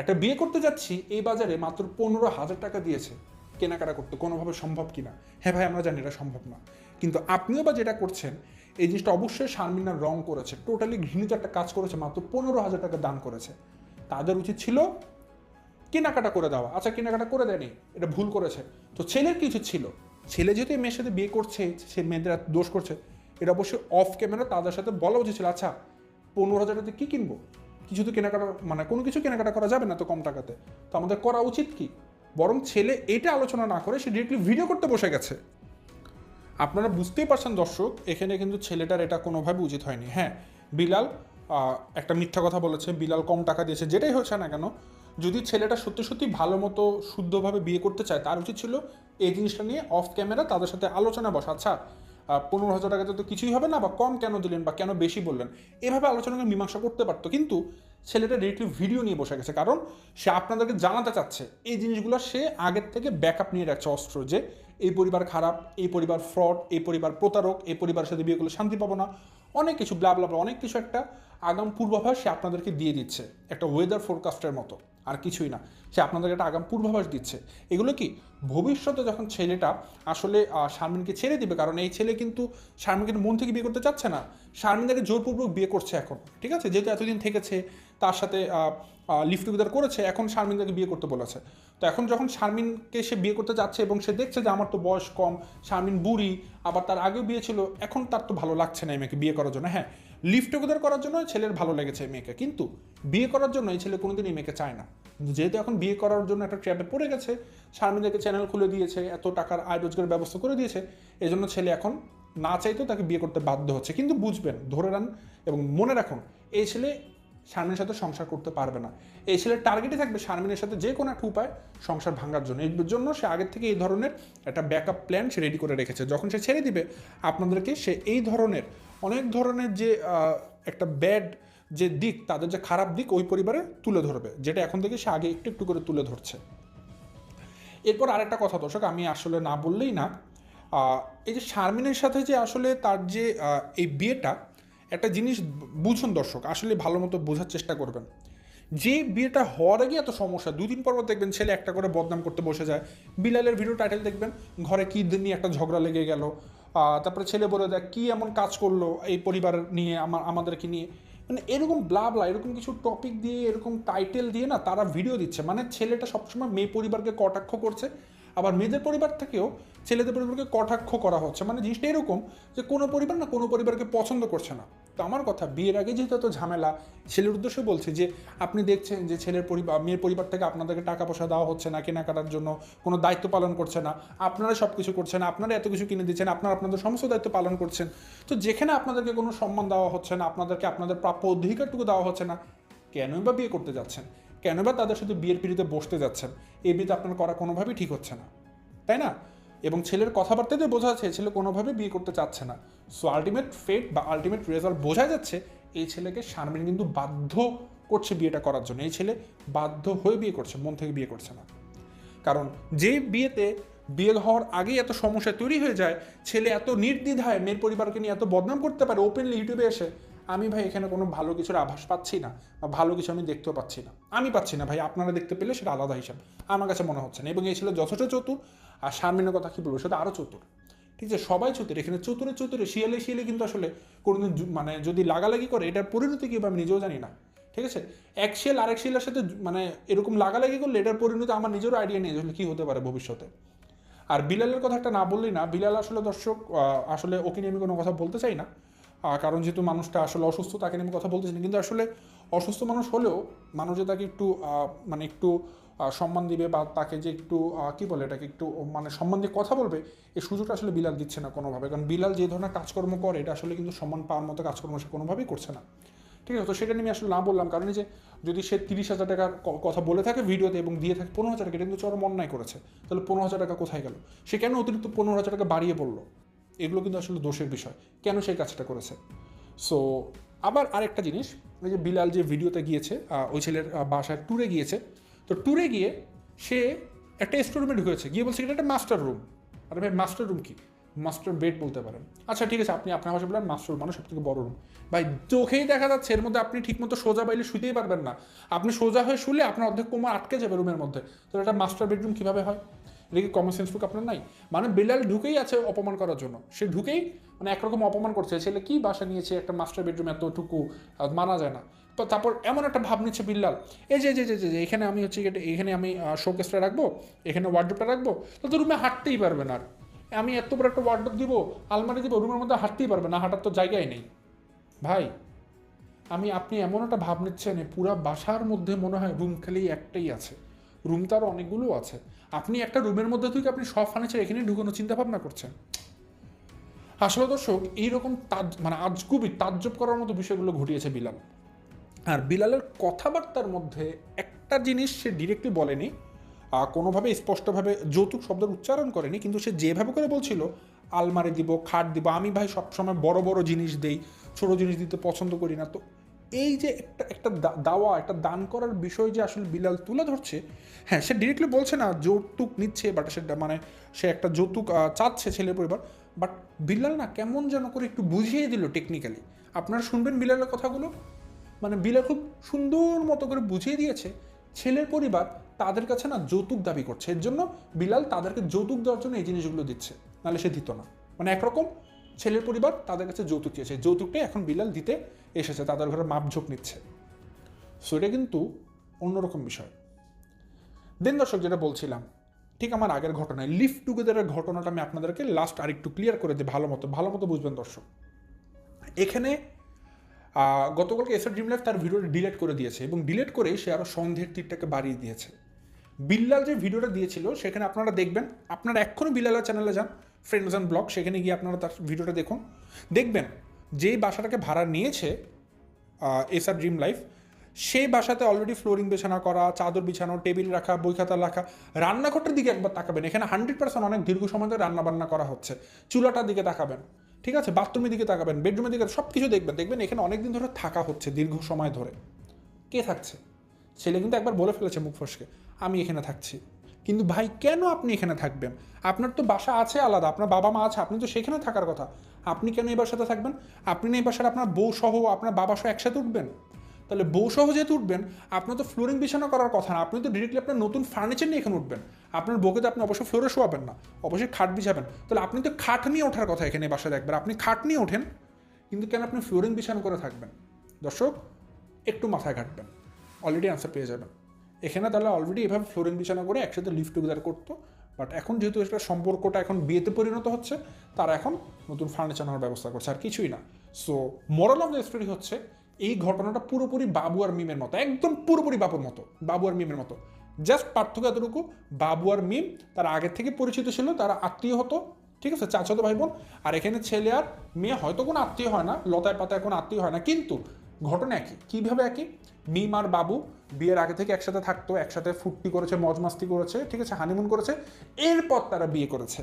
একটা বিয়ে করতে যাচ্ছি, এই বাজারে মাত্র পনেরো হাজার টাকা দিয়েছে কেনাকাটা করতে, কোনোভাবে সম্ভব কিনা? হ্যাঁ ভাই, আমরা জানি এটা সম্ভব না। কিন্তু আপনিও বা যেটা করছেন, এই জিনিসটা অবশ্যই শারমিনার রং করেছে, টোটালি ঘৃণিত একটা কাজ করেছে, মাত্র পনেরো হাজার টাকা দান করেছে। তাদের উচিত ছিল কেনাকাটা করে দেওয়া। আচ্ছা কেনাকাটা করে দেয়নি, এটা ভুল করেছে। তো ছেলের কিছু ছিল? ছেলে যেহেতু মেয়ের সাথে বিয়ে করছে, সে মেয়েদের দোষ করছে, এটা অবশ্যই অফ ক্যামেরা তাদের সাথে বলা উচিত ছিল আচ্ছা পনেরো হাজার টাকাতে কী কিনবো? কিছু তো কেনাকাটা মানে কোনো কিছু কেনাকাটা করা যাবে না তো কম টাকাতে। তো আমাদের করা উচিত কি? বরং ছেলে এটা আলোচনা না করে সে ডিরেক্টলি ভিডিও করতে বসে গেছে। আপনারা বুঝতেই পারছেন দর্শক, এখানে কিন্তু ছেলেটার এটা কোনোভাবে উচিত হয়নি। হ্যাঁ বিলাল একটা মিথ্যা কথা বলেছে, বিলাল কম টাকা দিয়েছে, যেটাই হচ্ছে না কেন, যদি ছেলেটা সত্যি সত্যি ভালো মতো, শুদ্ধভাবে বিয়ে করতে চায়, তার উচিত ছিল এই জিনিসটা নিয়ে অফ ক্যামেরা তাদের সাথে আলোচনা বসা। আচ্ছা পনেরো হাজার টাকাতে তো কিছুই হবে না বা কম কেন দিলেন বা কেন বেশি বললেন এভাবে আলোচনা করে মীমাংসা করতে পারতো। কিন্তু ছেলেটা ডিরেক্টলি ভিডিও নিয়ে বসে গেছে কারণ সে আপনাদেরকে জানাতে চাচ্ছে এই জিনিসগুলো সে আগের থেকে ব্যাকআপ নিয়ে রাখছে অস্ত্র যে এই পরিবার খারাপ এই পরিবার ফ্রড এই পরিবার প্রতারক এই পরিবারের সাথে বিয়ে করলে শান্তি পাবো না অনেক কিছু ব্লা ব্লা ব্লা, অনেক কিছু একটা আগাম পূর্বাভাস সে আপনাদেরকে দিয়ে দিচ্ছে একটা ওয়েদার ফোরকাস্টের মতো। আর কিছুই না। সে আপনাদেরকে একটা আগাম পূর্বাভাস দিচ্ছে। এগুলো কি ভবিষ্যতে যখন ছেলেটা আসলে শারমিনকে ছেড়ে দিবে, কারণ এই ছেলে কিন্তু শারমিনকে মন থেকে বিয়ে করতে চাচ্ছে না। শারমিনকে জোরপূর্বক বিয়ে করছে এখন, ঠিক আছে? যেহেতু এতদিন থেকেছে, তার সাথে লিফট টুগেদার করেছে, এখন শারমিনকে বিয়ে করতে বলেছে। তো এখন যখন শারমিনকে সে বিয়ে করতে যাচ্ছে এবং সে দেখছে যে আমার তো বয়স কম, শারমিন বুড়ি, আবার তার আগেও বিয়ে ছিল, এখন তার তো ভালো লাগছে না এই মেয়েকে বিয়ে করার জন্য। হ্যাঁ লিফট টুগেদার করার জন্য ছেলের ভালো লেগেছে মেয়েকে। কিন্তু বিয়ে করার জন্য এই ছেলে কোনোদিন এই মেয়েকে চায় না। যেহেতু এখন বিয়ে করার জন্য একটা ট্র্যাপে পড়ে গেছে শারমিনকে চ্যানেল খুলে দিয়েছে, এত টাকার আয় রোজগারের ব্যবস্থা করে দিয়েছে এই জন্য ছেলে এখন না চাইতেও তাকে বিয়ে করতে বাধ্য হচ্ছে। কিন্তু বুঝবেন, ধরে রান এবং মনে রাখুন, এই ছেলে শারমিনের সাথে সংসার করতে পারবে না। এই ছেলের টার্গেটই থাকবে শারমিনের সাথে যে কোনো একটা উপায় সংসার ভাঙার জন্য। এর জন্য সে আগের থেকে এই ধরনের একটা ব্যাকআপ প্ল্যান সে রেডি করে রেখেছে। যখন সে ছেড়ে দিবে, আপনাদেরকে সে এই ধরনের অনেক ধরনের যে একটা ব্যাড যে দিক, তাদের যে খারাপ দিক, ওই পরিবারে তুলে ধরবে, যেটা এখন থেকে সে আগে একটু একটু করে তুলে ধরছে। এরপর আরেকটা কথা, দর্শক, আমি আসলে না বললেই না এই যে শারমিনের সাথে যে আসলে তার যে এই বিয়েটা, একটা জিনিস বুঝুন দর্শক, আসলে ভালো মতো বোঝার চেষ্টা করবেন। যে বিয়েটা হওয়ার আগে এত সমস্যা দুদিন পর দেখবেন ছেলে একটা করে বদনাম করতে বসে যায়, বিলালের ভিডিও টাইটেল দেখবেন, ঘরে কী নিয়ে একটা ঝগড়া লেগে গেল তারপরে ছেলে বলে দেয়, কী এমন কাজ করল এই পরিবার নিয়ে, আমার, আমাদেরকে নিয়ে? মানে এরকম ব্লা ব্লা এরকম কিছু টপিক দিয়ে, এরকম টাইটেল দিয়ে না তারা ভিডিও দিচ্ছে। মানে ছেলেটা সবসময় মেয়ে পরিবারকে কটাক্ষ করছে, আবার মেয়েদের পরিবার থেকেও ছেলেদের পরিবারকে কটাক্ষ করা হচ্ছে। মানে জিনিসটা এরকম যে কোনো পরিবার না কোনো পরিবারকে পছন্দ করছে না। তো আমার কথা, বিয়ের আগে যেহেতু এত ঝামেলা, ছেলের উদ্দেশ্যে বলছে যে, আপনি দেখছেন যে ছেলের পরিবার, মেয়ের পরিবার থেকে আপনাদেরকে টাকা পয়সা দেওয়া হচ্ছে না, কেনাকাটার জন্য কোনো দায়িত্ব পালন করছে না, আপনারা সব কিছু করছেন, আপনারা এত কিছু কিনে দিচ্ছেন, আপনারা আপনাদের সমস্ত দায়িত্ব পালন করছেন, তো যেখানে আপনাদেরকে কোনো সম্মান দেওয়া হচ্ছে না, আপনাদেরকে আপনাদের প্রাপ্য অধিকারটুকু দেওয়া হচ্ছে না, কেনই বা বিয়ে করতে যাচ্ছেন? কেন বা তাদের সাথে বিয়ের পিড়িতে বসতে যাচ্ছেন? এই বিয়েতে আপনার করা কোনোভাবেই ঠিক হচ্ছে না, তাই না? এবং ছেলের কথাবার্তাতে বোঝা যাচ্ছে, ছেলে কোনোভাবে বিয়ে করতে চাচ্ছে না। সো আলটিমেট ফেট বা আলটিমেট রেজাল্ট বোঝা যাচ্ছে, এই ছেলেকে শারমিন কিন্তু বাধ্য করছে বিয়েটা করার জন্য। এই ছেলে বাধ্য হয়ে বিয়ে করছে, মন থেকে বিয়ে করছে না। কারণ যে বিয়েতে বিয়ে হওয়ার আগেই এত সমস্যা তৈরি হয়ে যায়, ছেলে এত নির্দ্বিধায় মেয়ের পরিবারকে নিয়ে এত বদনাম করতে পারে ওপেনলি ইউটিউবে এসে আমি ভাই এখানে কোনো ভালো কিছুর আভাস পাচ্ছি না বা ভালো কিছু আমি দেখতেও পাচ্ছি না। আমি পাচ্ছি না ভাই, আপনারা দেখতে পেলে সেটা আলাদা হিসাব। আমার কাছে মনে হচ্ছে না। এবং এই ছিল যথেষ্ট চতুর আর শারমিনের কথা কী বলব, সেটা আরও চতুর। ঠিক আছে, সবাই চতুর। এখানে চতুরে চতুরে, শিয়ালে শিয়ালে কিন্তু আসলে কোনোদিন মানে যদি লাগালাগি করে, এটার পরিণতি কি আমি নিজেও জানি না। ঠিক আছে, এক শিয়াল আরেক শিয়ালের সাথে মানে এরকম লাগালাগি করলে এটার পরিণতি আমার নিজেরও আইডিয়া নেই আসলে কী হতে পারে ভবিষ্যতে। আর বিলালের কথা একটা না বললেই না, বিলাল আসলে দর্শক আসলে ওকে নিয়ে আমি কোনো কথা বলতে চাই না। কারণ যেহেতু মানুষটা আসলে অসুস্থ, তাকে নিয়ে আমি কথা বলতেছি না। কিন্তু আসলে অসুস্থ মানুষ হলেও মানুষ যে তাকে একটু মানে একটু সম্মান দিবে বা তাকে যে একটু কি বলে এটাকে একটু মানে সম্মান দিয়ে কথা বলবে, এই সুযোগটা আসলে বিলাল দিচ্ছে না কোনোভাবে। কারণ বিলাল যে ধরনের কাজকর্ম করে, এটা আসলে কিন্তু সম্মান পাওয়ার মতো কাজকর্ম সে কোনোভাবেই করছে না। ঠিক আছে? তো সেটা নিয়ে আমি আসলে না বললাম। কারণ যে যদি সে তিরিশ হাজার টাকার কথা বলে থাকে ভিডিওতে এবং দিয়ে থাকে পনেরো হাজার টাকা, এটা কিন্তু চরম অন্যায় করেছে। তাহলে পনেরো হাজার টাকা কোথায় গেল? সে কেন অতিরিক্ত পনেরো হাজার টাকা বাড়িয়ে বলল? এগুলো কিন্তু আসলে দোষের বিষয়। কেন সেই কাজটা করেছে? সো আবার আরেকটা জিনিস, ওই যে বিলাল যে ভিডিওতে গিয়েছে ওই ছেলের বাসায় ট্যুরে গিয়েছে, তো ট্যুরে গিয়ে সে একটা স্টোরুমে ঢুকেছে। গিয়ে বলছে, এটা একটা মাস্টার রুম আরে ভাই মাস্টার রুম কি? মাস্টার বেড বলতে পারেন। আচ্ছা ঠিক আছে, আপনি আপনার ভাষা বলেন মাস্টার মানে সব থেকে বড় রুম ভাই, চোখেই দেখা যাচ্ছে, এর মধ্যে আপনি ঠিকমতো সোজা বাইলে শুতেই পারবেন না। আপনি সোজা হয়ে শুলে আপনার অর্ধেক কোমর আটকে যাবে রুমের মধ্যে। তো এটা মাস্টার বেডরুম কীভাবে হয়? এটা কি কমন সেন্সটুকু আপনার নাই। মানে বিলাল ঢুকেই আছে অপমান করার জন্য। সে ঢুকেই মানে একরকম অপমান করছে। ছেলে কি বাসা নিয়েছে, একটা মাস্টার বেডরুম এতটুকু মানা যায় না। তো তারপর এমন একটা ভাব নিচ্ছে বিল্লাল। এই যে যে যে এখানে আমি হচ্ছে এখানে আমি শোকেসটা রাখব, এখানে ওয়ার্ড্রোপটা রাখব, তো তো রুমে হাঁটতেই পারবে না আর। আমি এত বড় একটা ওয়ার্ড্রোপ দিব, আলমারি দিব রুমের মধ্যে হাঁটতেই পারবে না, হাঁটার তো জায়গায় নেই। ভাই, আমি, আপনি এমন একটা ভাব নিচ্ছেন পুরা বাসার মধ্যে মনে হয় রুম খালি একটাই আছে। রুম আরও অনেকগুলো আছে। আপনি একটা রুমের মধ্যে থেকে আপনি সব ফার্নিচার এখানে ঢুকানোর চিন্তা ভাবনা করছেন। আসলে দর্শক, এইরকম তাজ মানে আজগুবি তাজ্জব করার মতো বিষয়গুলো ঘটিয়েছে বিলাল। আর বিলালের কথাবার্তার মধ্যে একটা জিনিস সে ডিরেক্টলি বলেনি কোনোভাবে স্পষ্টভাবে যৌতুক শব্দের উচ্চারণ করেনি, কিন্তু সে যেভাবে করে বলছিল, আলমারি দিব, খাট দিব, আমি ভাই সবসময় বড় বড় জিনিস দেই, ছোট জিনিস দিতে পছন্দ করি না, তো এই যে একটা একটা দাওয়া, একটা দান করার বিষয় যে আসলে বিলাল তুলে ধরছে হ্যাঁ সে ডিরেক্টলি বলছে না, যৌতুক নিচ্ছে বাট সে মানে সে একটা যৌতুক চাচ্ছে ছেলের পরিবার বাট বিলাল না কেমন যেন করে একটু বুঝিয়ে দিল টেকনিক্যালি আপনারা শুনবেন বিলালের কথাগুলো? মানে বিলা খুব সুন্দর মতো করে বুঝিয়ে দিয়েছে, ছেলের পরিবার তাদের কাছে না যৌতুক দাবি করছে, এর জন্য বিলাল তাদেরকে যৌতুক দেওয়ার জন্য এই জিনিসগুলো দিচ্ছে, নাহলে সে দিত না। মানে একরকম ছেলের পরিবার তাদের কাছে যৌতুক চেয়েছে। যৌতুকটাই এখন বিলাল দিতে এসেছে, তাদের ঘরে মাপঝোপ নিচ্ছে। সো এটা কিন্তু অন্যরকম বিষয়। দেন দর্শক, যেটা বলছিলাম, ঠিক আমার আগের ঘটনায় লিভ টুগেদারের ঘটনাটা আমি আপনাদেরকে লাস্ট আর একটু ক্লিয়ার করে দিই, ভালো মতো ভালো মতো বুঝবেন দর্শক। এখানে গতকালকে এসআর ড্রিম লাইফ তার ভিডিওটা ডিলিট করে দিয়েছে এবং ডিলেট করে সে আরও সন্দেহের তীরটাকে বাড়িয়ে দিয়েছে। বিল্লাল যে ভিডিওটা দিয়েছিল, সেখানে আপনারা দেখবেন, আপনারা এক্ষুনি বিল্লালের চ্যানেলে যান ফ্রেন্ডস অ্যান্ড ব্লগ সেখানে গিয়ে আপনারা তার ভিডিওটা দেখুন। দেখবেন, যেই বাসাটাকে ভাড়া নিয়েছে এসআর ড্রিম লাইফ সেই বাসাতে অলরেডি ফ্লোরিং বিছানা করা, চাদর বিছানো টেবিল রাখা, বই খাতা রাখা, রান্নাঘরটার দিকে একবার তাকাবেন। এখানে হান্ড্রেড পার্সেন্ট অনেক দীর্ঘ সময় ধরে রান্নাবান্না করা হচ্ছে। চুলাটার দিকে তাকাবেন, ঠিক আছে? বাথরুমের দিকে তাকাবেন বেডরুমের দিকে সব কিছু দেখবেন। দেখবেন এখানে অনেকদিন ধরে থাকা হচ্ছে দীর্ঘ সময় ধরে। কে থাকছে? ছেলে কিন্তু একবার বলে ফেলেছে মুখ ফসকে, আমি এখানে থাকছি। কিন্তু ভাই, কেন আপনি এখানে থাকবেন? আপনার তো বাসা আছে আলাদা, আপনার বাবা মা আছে, আপনি তো সেখানে থাকার কথা। আপনি কেন এই বাসাতে থাকবেন? আপনি না এই বাসার আপনার বউ সহ, আপনার বাবা সহ একসাথে উঠবেন? তাহলে বউ সহ যেহেতু উঠবেন, আপনার তো ফ্লোরিং বিছানা করার কথা না, আপনি তো ডিরেক্টলি আপনার নতুন ফার্নিচার নিয়ে এখানে উঠবেন। আপনার বউকে তো আপনি অবশ্যই ফ্লোরে শোয়াবেন না, অবশ্যই খাট বিছাবেন। তাহলে আপনি তো খাট নিয়ে ওঠার কথা এখানে বাসায় একবার আপনি খাট নিয়ে ওঠেন, কিন্তু কেন আপনি ফ্লোরিং বিছানা করে থাকবেন? দর্শক, একটু মাথায় ঘাটবেন। অলরেডি আনসার পেয়ে যাবেন। এখানে তাহলে অলরেডি এভাবে ফ্লোরিং বিছানা করে একসাথে লিফট টুগেদার করতো বাট এখন যেহেতু এটা সম্পর্কটা এখন বিয়েতে পরিণত হচ্ছে, তারা এখন নতুন ফার্নিচার নেওয়ার ব্যবস্থা করছে, আর কিছুই না। So moral of the story হচ্ছে, এই ঘটনাটা পুরোপুরি বাবু আর মিমের মতো, একদম পুরোপুরি বাবুর মতো, বাবু আর মিমের মতো। জাস্ট পার্থক্য এতটুকু, বাবু আর মিম, তারা আগের থেকে পরিচিত ছিল, তারা আত্মীয় হতো, ঠিক আছে, চাচাতো ভাই বোন, আর এখানে ছেলে আর মেয়ে হয়তো কোনো আত্মীয় হয় না, লতায় পাতায় কোনো আত্মীয় হয় না, কিন্তু ঘটনা একই। কীভাবে একই? মিম আর বাবু বিয়ের আগে থেকে একসাথে থাকতো, একসাথে ফুর্তি করেছে মজ মাস্তি করেছে, ঠিক আছে হানিমুন করেছে, এরপর তারা বিয়ে করেছে।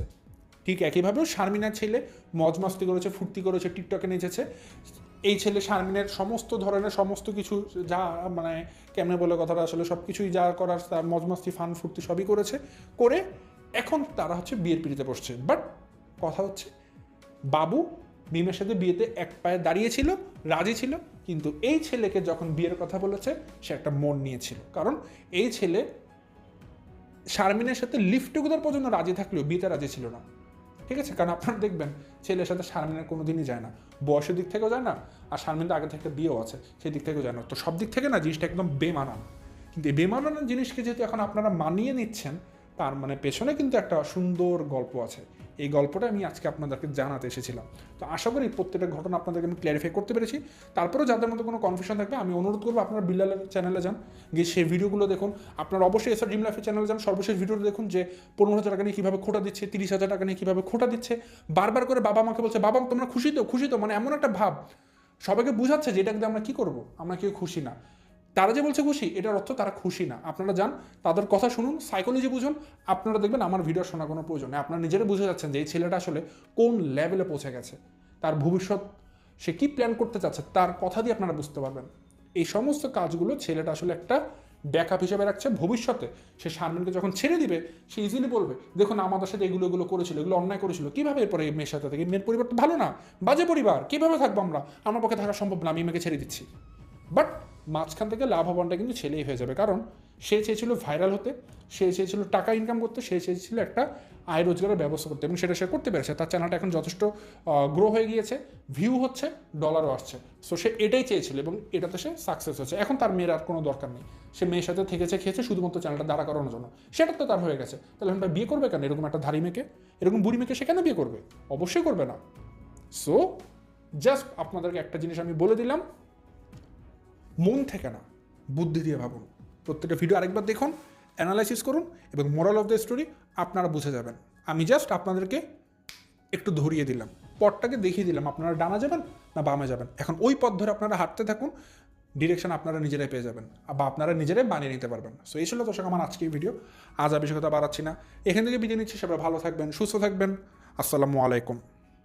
ঠিক একইভাবেও শারমিনার ছেলে মজ মাস্তি করেছে, ফুর্তি করেছে, টিকটকে নেচেছে। এই ছেলে শারমিনের সমস্ত ধরনের সমস্ত কিছু যা মানে কেমনে বলে কথাটা আসলে সব কিছুই যা করার, তার মজ মাস্তি ফান, ফুর্তি সবই করেছে, করে এখন তারা হচ্ছে বিয়ের পিড়িতে বসছে। বাট কথা হচ্ছে, বাবু মিমের সাথে বিয়েতে এক পায়ে দাঁড়িয়েছিল রাজি ছিল কিন্তু এই ছেলেকে যখন বিয়ের কথা বলেছে, সে একটা মন নিয়েছিল। কারণ এই ছেলে শারমিনের সাথে লিফট টুগেদার পর্যন্ত রাজি থাকলেও বিয়েতে রাজি ছিল না। ঠিক আছে? কারণ আপনারা দেখবেন, ছেলের সাথে শারমিনের কোনো দিনই যায় না। বয়সের দিক থেকেও যায় না, আর শারমিন তো আগে থেকে বিয়েও আছে, সেই দিক থেকেও যায় না। তো সব দিক থেকে না জিনিসটা একদম বেমানান। কিন্তু এই বেমানান জিনিসকে যেহেতু এখন আপনারা মানিয়ে নিচ্ছেন, তার মানে পেছনে কিন্তু একটা সুন্দর গল্প আছে। এই গল্পটা আমি আজকে আপনাদেরকে জানাতে এসেছিলাম। তো আশা করি প্রত্যেকটা ঘটনা আপনাদেরকে আমি ক্ল্যারিফাই করতে পেরেছি। তারপরেও যাদের মধ্যে কোনো কনফিউশন থাকবে, আমি অনুরোধ করব আপনারা বিল্লালের চ্যানেলে যান, গিয়ে সেই ভিডিওগুলো দেখুন। আপনারা অবশ্যই এসআর ড্রিম লাইফের চ্যানেলে যান, সর্বশেষ ভিডিওটা দেখুন যে পনেরো হাজার টাকা নিয়ে কীভাবে খোটা দিচ্ছে, তিরিশ হাজার টাকা নিয়ে কীভাবে খোটা দিচ্ছে। বারবার করে বাবা মাকে বলছে, বাবা, তোমরা খুশি তো? খুশি তো? মানে এমন একটা ভাব। সবাইকে বুঝাচ্ছে যে এটাকে আমরা কী করব? আমরা কেউ খুশি না। তারা যে বলছে খুশি, এটার অর্থ তারা খুশি না। আপনারা যান, তাদের কথা শুনুন সাইকোলজি বুঝুন, আপনারা দেখবেন আমার ভিডিও শোনা কোনো প্রয়োজন নেই। আপনারা নিজেরা বুঝে যাচ্ছেন যে এই ছেলেটা আসলে কোন লেভেলে পৌঁছে গেছে। তার ভবিষ্যৎ, সে কী প্ল্যান করতে চাচ্ছে, তার কথা দিয়ে আপনারা বুঝতে পারবেন। এই সমস্ত কাজগুলো ছেলেটা আসলে একটা ব্যাকআপ হিসেবে রাখছে। ভবিষ্যতে সে শারমিনকে যখন ছেড়ে দিবে, সে ইজিলি বলবে, দেখুন, আমাদের সাথে এগুলো এগুলো করেছিল, এগুলো অন্যায় করেছিল। কীভাবে এরপরে এই মেয়ের সাথে থেকে? মেয়ের পরিবার তো ভালো না। বাজে পরিবার। কীভাবে থাকব আমরা? আমার পক্ষে থাকা সম্ভব না। আমি মেয়েকে ছেড়ে দিচ্ছি। বাট মাঝখান থেকে লাভবানটা কিন্তু ছেলেই হয়ে যাবে। কারণ সে চেয়েছিল ভাইরাল হতে, সে চেয়েছিল টাকা ইনকাম করতে, সে চেয়েছিল একটা আয় রোজগারের ব্যবস্থা করতে এবং সেটা সে করতে পেরেছে। তার চ্যানেলটা এখন যথেষ্ট গ্রো হয়ে গিয়েছে ভিউ হচ্ছে ডলারও আসছে। সো সে এটাই চেয়েছিল এবং এটাতে সে সাকসেস হচ্ছে এখন তার মেয়ের আর কোনো দরকার নেই। সে মেয়ের সাথে থেকেছে, খেয়েছে, শুধুমাত্র চ্যানেলটা দাঁড়া করানোর জন্য। সেটা তো তার হয়ে গেছে। তাহলে এখন বিয়ে করবে কেন? এরকম একটা ধারী মেয়েকে? এরকম বুড়ি মেয়েকে সে কেন বিয়ে করবে? অবশ্যই করবে না। সো জাস্ট আপনাদেরকে একটা জিনিস আমি বলে দিলাম। মন থেকে না, বুদ্ধি দিয়ে ভাবুন। প্রত্যেকটা ভিডিও আরেকবার দেখুন অ্যানালাইসিস করুন এবং মোরাল অফ দ্য স্টোরি আপনারা বুঝে যাবেন। আমি জাস্ট আপনাদেরকে একটু ধরিয়ে দিলাম। পথটাকে দেখিয়ে দিলাম, আপনারা ডানা যাবেন না বামে যাবেন। এখন ওই পথ ধরে আপনারা হাঁটতে থাকুন ডিরেকশন আপনারা নিজেরাই পেয়ে যাবেন বা আপনারা নিজেরাই বানিয়ে নিতে পারবেন। সো এই ছিল দর্শক আমার আজকের ভিডিও আজ কথা বাড়াচ্ছি না। এখান থেকে বিদায় নিচ্ছি, সবাই ভালো থাকবেন, সুস্থ থাকবেন। আসসালামু আলাইকুম।